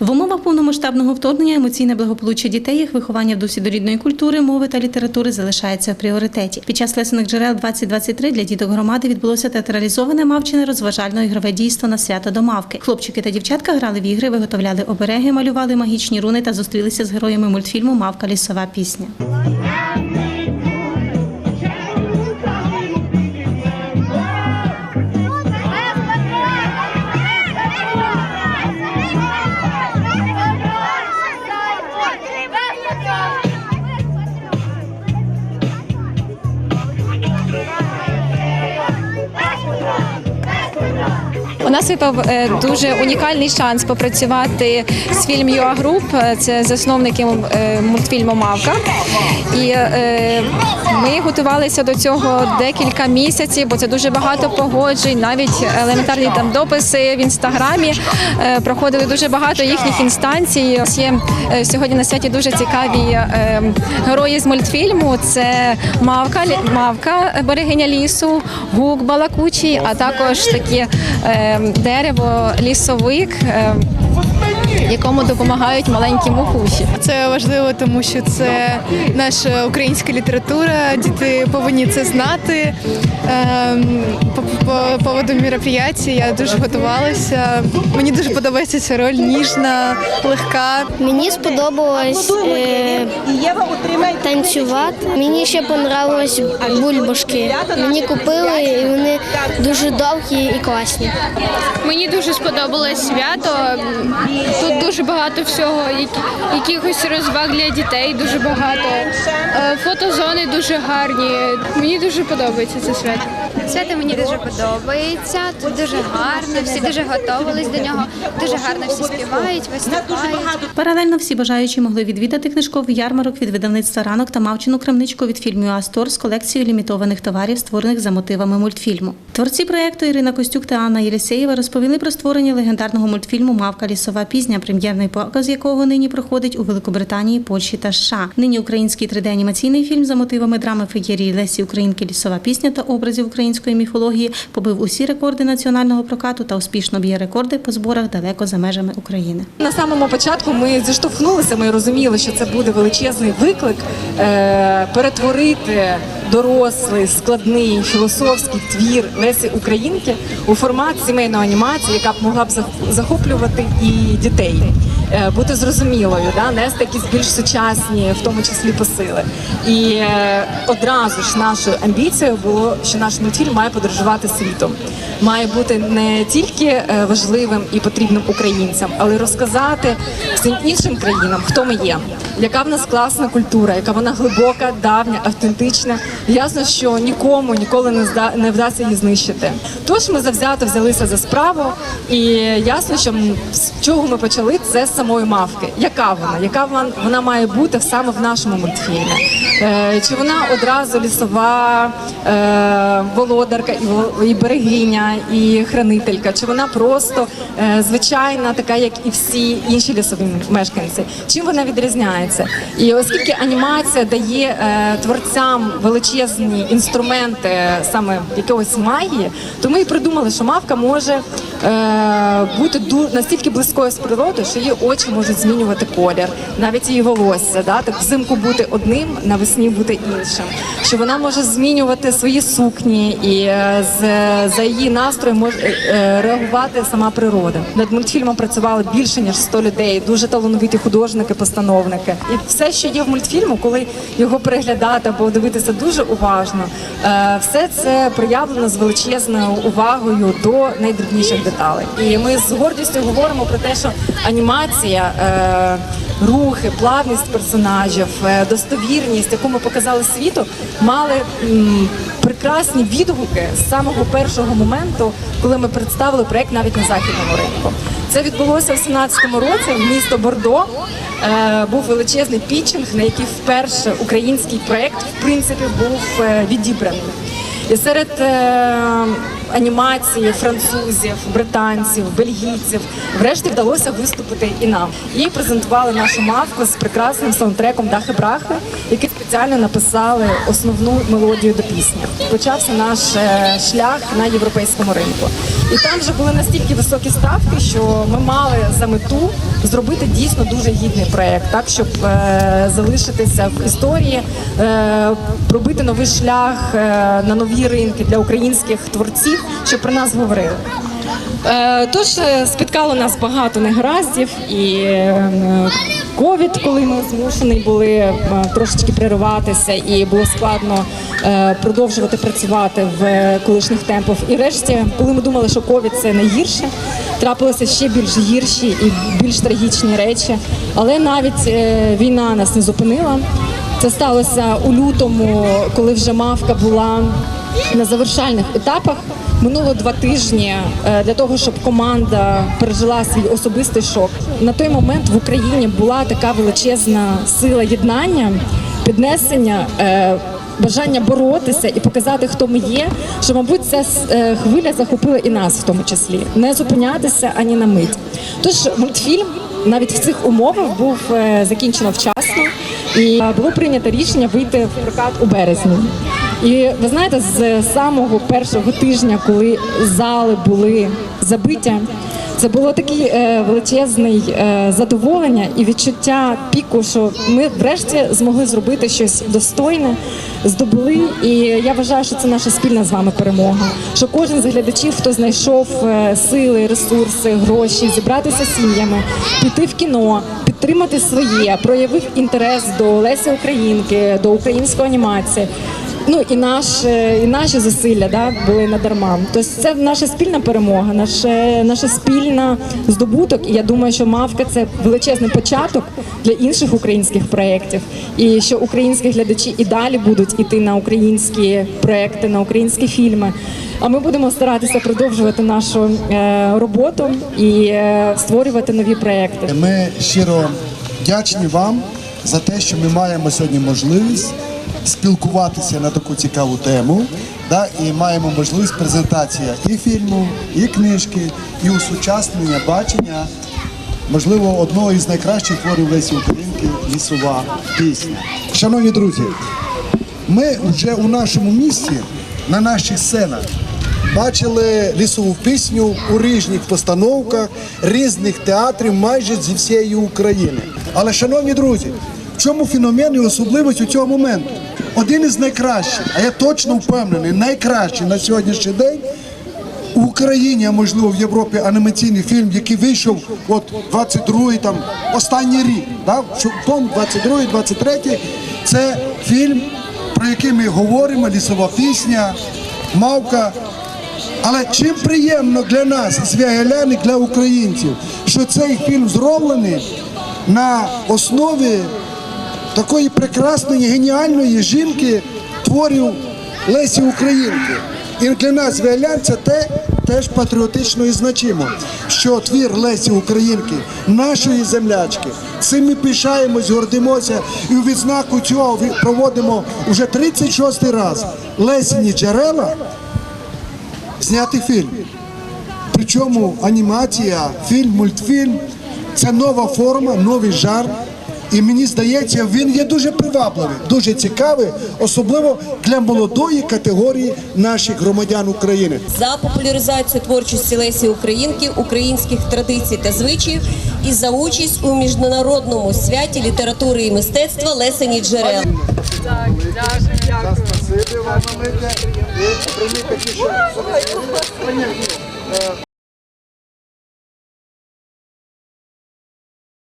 В умовах повномасштабного вторгнення емоційне благополуччя дітей, їх виховання в дусі до рідної культури, мови та літератури залишається в пріоритеті. Під час лесених джерел 2023 для діток громади відбулося театралізоване мавчине розважально-ігрове дійство на свято до мавки. Хлопчики та дівчатка грали в ігри, виготовляли обереги, малювали магічні руни та зустрілися з героями мультфільму Мавка лісова пісня. Нас випав е, дуже унікальний шанс попрацювати з фільм ЮА Груп. Е, Це засновники е, мультфільму Мавка. І ми готувалися до цього декілька місяців, бо це дуже багато погоджень, навіть елементарні там дописи в інстаграмі. Проходили дуже багато їхніх інстанцій. Є сьогодні на святі дуже цікаві герої з мультфільму. Це Мавка, Мавка, берегиня лісу, гук балакучий, а також такі дерево, лісовик. е, якому допомагають маленькі мухуші. Це важливо, тому що це наша українська література. Діти повинні це знати. По, по поводу мероприятия я дуже готувалася. Мені дуже подобається ця роль ніжна, легка. Мені сподобалось е, танцювати. Мені ще понравилось бульбашки. Мені купили і вони дуже довгі і класні. Мені дуже сподобалось свято. Тут дуже багато всього, якихось розваг для дітей, дуже багато. Е, Фотозони дуже гарні. Мені дуже подобається це свято. Свято мені дуже подобається. Тут дуже гарно, всі дуже готувались до нього. Дуже гарно всі співають, виступають. Паралельно всі бажаючі могли відвідати книжковий ярмарок від видавництва ранок та мавчину крамничку від фільму Астор з колекцією лімітованих товарів, створених за мотивами мультфільму. Творці проєкту Ірина Костюк та Анна Єлісєєва розповіли про створення легендарного мультфільму Мавка лісова пісня, прем'єрний показ якого нині проходить у Великобританії, Польщі та США. Нині український 3D-анімаційний фільм за мотивами драми феєрії Лесі Українки лісова пісня та образів української міфології побив усі рекорди національного прокату та успішно б'є рекорди по зборах далеко за межами України. На самому початку ми зіштовхнулися. Ми розуміли, що це буде величезний виклик е, перетворити дорослий складний філософський твір Лесі Українки у формат сімейної анімації, яка б могла б захоплювати і дітей. е, Бути зрозумілою, да, нести якісь більш сучасні, в тому числі посили. І е, одразу ж нашою амбіцією було, що наш мультфільм має подорожувати світом, має бути не тільки е, важливим і потрібним українцям, але й розказати всім іншим країнам, хто ми є, яка в нас класна культура, яка вона глибока, давня, автентична. Ясно, що нікому ніколи не зда не вдасться її знищити. Тож ми завзято взялися за справу, і ясно, що з чого ми почали, це з самої мавки. Яка вона? Яка вона, має бути саме в нашому мультфільмі? Е, чи вона одразу лісова е, володарка і, і берегиня, і хранителька? Чи вона просто е, звичайна, така, як і всі інші лісові мешканці? Чим вона відрізняється? І оскільки анімація дає творцям величезні інструменти саме якогось магії, то ми і придумали, що мавка може бути ду- настільки близькою з природою, що її очі можуть змінювати колір, навіть її волосся, да? так взимку бути одним, навесні бути іншим. Що вона може змінювати свої сукні, і е, з, за її настроєм може е, е, реагувати сама природа. Над мультфільмом працювали більше ніж 100 людей, дуже талановиті художники, постановники. І все, що є в мультфільму, коли його переглядати або дивитися дуже уважно, е, все це проявлено з величезною увагою до найдрібніших деталей. І ми з гордістю говоримо про те, що анімація. е, Рухи, плавність персонажів, е, достовірність, яку ми показали світу, мали м, прекрасні відгуки з самого першого моменту, коли ми представили проект навіть на західному ринку. Це відбулося в 17-му році. Місто Бордо е, був величезний пітчинг, на який вперше український проект в принципі був е, відібраний. І серед е, анімації французів, британців, бельгійців. Врешті вдалося виступити і нам. І презентували нашу мавку з прекрасним саундтреком Дахи Брахи, який спеціально написали основну мелодію до пісні. Почався наш е, шлях на європейському ринку. І там вже були настільки високі ставки, що ми мали за мету зробити дійсно дуже гідний проект, так щоб е, залишитися в історії, е, пробити новий шлях е, на нові ринки для українських творців, щоб про нас говорили. Е, Тож е, спіткало нас багато негараздів і е, ковід, коли ми змушені були е, трошечки перериватися, і було складно продовжувати працювати в колишніх темпах. І решті, коли ми думали, що ковід це найгірше, трапилися ще більш гірші і більш трагічні речі. Але навіть війна нас не зупинила. Це сталося у лютому, коли вже мавка була на завершальних етапах. Минуло два тижні е, для того, щоб команда пережила свій особистий шок. На той момент в Україні була така величезна сила єднання, піднесення. е, Бажання боротися і показати, хто ми є, що, мабуть, ця е, хвиля захопила і нас в тому числі, не зупинятися ані на мить. Тож мультфільм навіть в цих умовах був закінчено вчасно, і було прийнято рішення вийти в прокат у березні. І ви знаєте, з самого першого тижня, коли зали були забиті, це було таке е, величезне е, задоволення і відчуття піку, що ми врешті змогли зробити щось достойне, здобули. І я вважаю, що це наша спільна з вами перемога. Що кожен з глядачів, хто знайшов е, сили, ресурси, гроші, зібратися з сім'ями, піти в кіно, підтримати своє, проявив інтерес до Лесі Українки, до української анімації. Ну і наш і наші зусилля да були надарма. Тобто це наша спільна перемога, наша наша спільна здобуток. І я думаю, що мавка це величезний початок для інших українських проєктів. І що українські глядачі і далі будуть іти на українські проекти, на українські фільми. А ми будемо старатися продовжувати нашу е, роботу і е, створювати нові проекти. Ми щиро вдячні вам за те, що ми маємо сьогодні можливість спілкуватися на таку цікаву тему. Да, і маємо можливість презентація і фільму, і книжки, і усучаснення бачення, можливо, одного із найкращих творів Лесі Українки лісова пісня. Шановні друзі, ми вже у нашому місті на наших сценах бачили лісову пісню у різних постановках різних театрів майже зі всієї України. Але, шановні друзі, в чому феномен і особливість у цього моменту? Один із найкращих, а я точно впевнений, найкращий на сьогоднішній день в Україні, а можливо в Європі анімаційний фільм, який вийшов от 22-й, там останній рік, да? тому 22-й, 23-й, це фільм, про який ми говоримо, лісова пісня, мавка. Але чим приємно для нас, звягелян і для українців, що цей фільм зроблений на основі такої прекрасної, геніальної жінки творів Лесі Українки. І для нас, віолян, це те теж патріотично і значимо, що твір Лесі Українки, нашої землячки, цим ми пишаємось, гордимося, і у відзнаку цього проводимо вже 36-й раз Лесіні джерела зняти фільм. Причому анімація, фільм, мультфільм це нова форма, новий жанр. І мені здається, він є дуже привабливий, дуже цікавий, особливо для молодої категорії наших громадян України. за популяризацію творчості Лесі Українки, українських традицій та звичаїв і за участь у міжнародному святі літератури і мистецтва Лесені джерел.